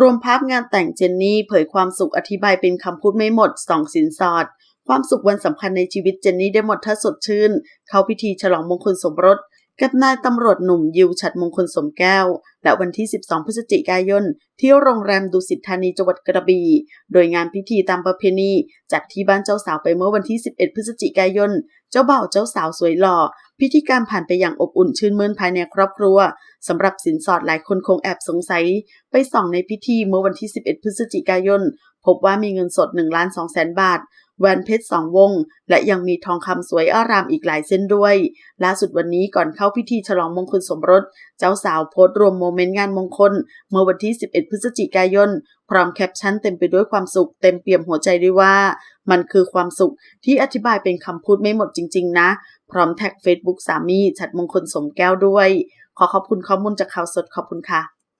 รวมภาพงานแต่งเจนนี่เผยความสุขอธิบายเป็นคำพูดไม่หมดสองสินสอด ความสุขวันสำคัญในชีวิตเจนนี่ได้หมดถ้าสดชื่น เข้าพิธีฉลองมงคลสมรส กับนายตำรวจหนุ่มยิวฉัดมงคลสมแก้ว และวันที่ 12 พฤศจิกายน ที่โรงแรมดุสิตธานีจังหวัดกระบี่ โดยงานพิธีตามประเพณีจัดที่บ้านเจ้าสาวไปเมื่อวันที่ 11 พฤศจิกายน เจ้าบ่าวเจ้าสาวสวยหล่อ พิธีการผ่านไปอย่างอบอุ่นชื่นมื่นภายในครอบครัวสำหรับสินสอดหลายคนคงแอบสงสัย ไปส่องในพิธีเมื่อวันที่ 11 พฤศจิกายน พบว่ามีเงินสด1ล้าน2แสนบาท แหวนเพชรสองวง และยังมีทองคำสวยอารามอีกหลายเส้นด้วย ล่าสุดวันนี้ก่อนเข้าพิธีฉลองมงคลสมรส เจ้าสาวโพสต์รวมโมเมนต์งานมงคล เมื่อวันที่ 11 พฤศจิกายน พร้อมแคปชั่นเต็มไปด้วยความสุขเต็มเปี่ยมหัวใจด้วยว่า มันคือความสุขที่อธิบายเป็นคำพูดไม่หมดจริง ๆ นะ พร้อมแท็ก Facebook สามี ฉัดมงคลสมแก้วด้วย ขอขอบคุณข้อมูลจากข่าวสดขอบคุณค่ะ